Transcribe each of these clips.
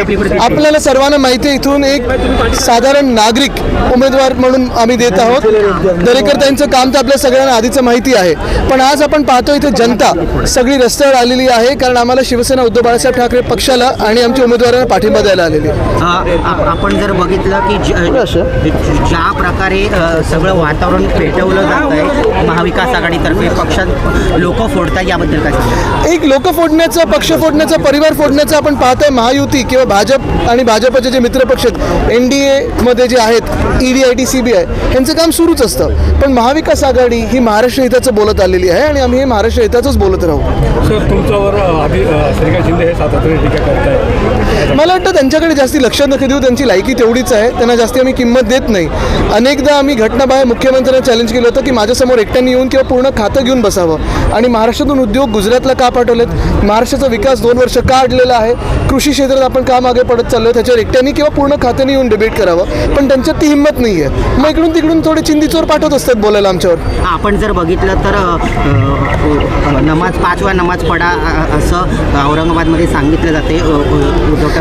आपल्याला सर्वांना माहिती आहे इथून एक साधारण नागरिक उमेदवार म्हणून आम्ही देत आहोत. दरेकर त्यांचं काम तर आपल्या सगळ्यांना आधीचं माहिती आहे. पण आज आपण पाहतो इथे जनता सगळी रस्त्यावर आलेली आहे कारण आम्हाला शिवसेना उद्धव बाळासाहेब ठाकरे पक्षाला आणि आमच्या उमेदवारांना पाठिंबा द्यायला आलेली आपण जर बघितलं की ज्या प्रकारे सगळं वातावरण पेटवलं जात आहे महाविकास आघाडीतर्फे पक्षात लोक फोडतात याबद्दल काय? एक लोक फोडण्याचा पक्ष फोडण्याचा परिवार फोडण्याचा आपण पाहतोय महायुती किंवा भाजप आणि भाजपचे जे मित्रपक्ष आहेत एन डी एमध्ये जे आहेत E D I T C B I ह्यांचं काम सुरूच असतं. पण महाविकास आघाडी ही महाराष्ट्र हिताचं बोलत आलेली आहे आणि आम्ही हे महाराष्ट्र हिताचंच बोलत राहू. सर तुमच्यावर आधी श्रीकांत शिंदे हे सातत्याने टीका करताय मला वाटतं त्यांच्याकडे जास्ती लक्ष नका देऊ त्यांची लायकी तेवढीच आहे. त्यांना जास्ती आम्ही किंमत देत नाही. अनेकदा आम्ही घटनाबाहेर मुख्यमंत्र्यांना चॅलेंज केलं होतं की माझ्यासमोर एकट्याने येऊन किंवा पूर्ण खातं घेऊन बसावं. आणि महाराष्ट्रातून उद्योग गुजरातला का पाठवलेत? महाराष्ट्राचा विकास दोन वर्ष का अडलेला आहे? कृषी क्षेत्रात आपण का मागे पडत चाललो त्याच्यावर एकट्याने किंवा पूर्ण खात्याने येऊन डिबेट करावं. पण त्यांच्यात ती हिंमत नाही आहे मग इकडून तिकडून थोडे चिंदीचोर पाठवत असतात बोलायला आमच्यावर. आपण जर बघितलं तर नमाज. पाचवा नमाज पडा असं औरंगाबादमध्ये सांगितलं जाते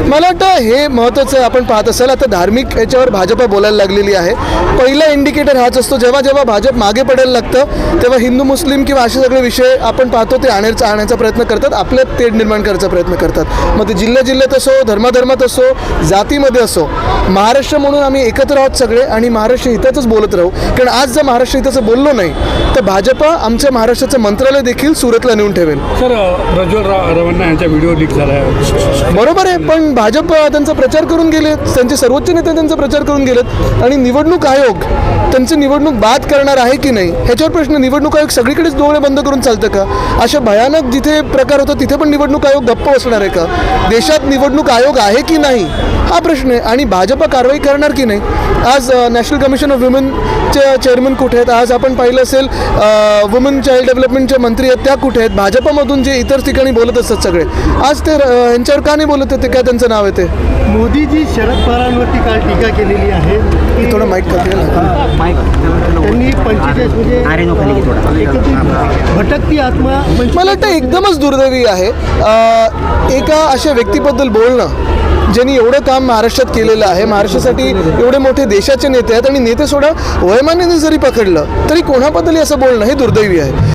मला वाटतं हे महत्त्वाचं आहे आपण पाहत असाल. आता धार्मिक याच्यावर भाजप बोलायला लागलेली आहे. पहिला इंडिकेटर हाच असतो जेव्हा जेव्हा भाजप मागे पडायला लागतं तेव्हा हिंदू मुस्लिम किंवा असे सगळे विषय आपण पाहतो ते आणण्याचा आणण्याचा प्रयत्न करतात आपल्यात तेढ निर्माण करायचा प्रयत्न करतात. मग ते जिल्ह्या जिल्ह्यात असो धर्माधर्मात असो जातीमध्ये असो महाराष्ट्र म्हणून आम्ही एकत्र आहोत सगळे आणि महाराष्ट्र हिताचंच बोलत राहू. कारण आज जर महाराष्ट्र हिताचं बोललो नाही तर भाजप आमच्या महाराष्ट्राचं मंत्रालय देखील सुरतला नेऊन ठेवेल. सर प्रज्वल रवण्णा यांचा व्हिडिओ लीक झाला आहे. बरोबर आहे पण भाजप त्यांचा प्रचार करून गेलेत त्यांचे सर्वोच्च नेते त्यांचा प्रचार करून गेलेत आणि निवडणूक आयोग त्यांची निवडणूक बाद करणार आहे की नाही ह्याच्यावर प्रश्न. निवडणूक आयोग सगळीकडेच डोळे बंद करून चालतं का? अशा भयानक जिथे प्रकार होतो तिथे पण निवडणूक आयोग गप्प बसणार आहे का? देशात निवडणूक आयोग आहे की नाही? हा प्रश्न आहे. आणि भाजप कारवाई करणार की नाही? आज नॅशनल कमिशन ऑफ वुमेनचे चेअरमन कुठे आहेत? आज आपण पाहिलं असेल वुमन चाइल्ड डेव्हलपमेंटचे मंत्री आहेत. त्या कुठे आहेत? भाजपमधून जे इतर ठिकाणी बोलत असतात सगळे. आज ते यांच्यावर का नाही बोलत आहेत ते काय त्यांचं नाव आहे ते? मोदीजी शरद पवारांवरती काल टीका केलेली आहे. की थोडं माईक त्यांनी पंचेचाळीस म्हणजे अरे नो खाली घे थोडा. एकत्रित भटकती आत्मा मला वाटतं एकदमच दुर्दैवी आहे. एका अशा व्यक्तीबद्दल बोलणं. ज्यांनी एवढं काम महाराष्ट्रात केलेलं आहे महाराष्ट्रासाठी एवढे मोठे देशाचे नेते आहेत आणि नेते सोडा वयमान्याने जरी पकडलं तरी कोणाबद्दलही असं बोलणं हे दुर्दैवी आहे.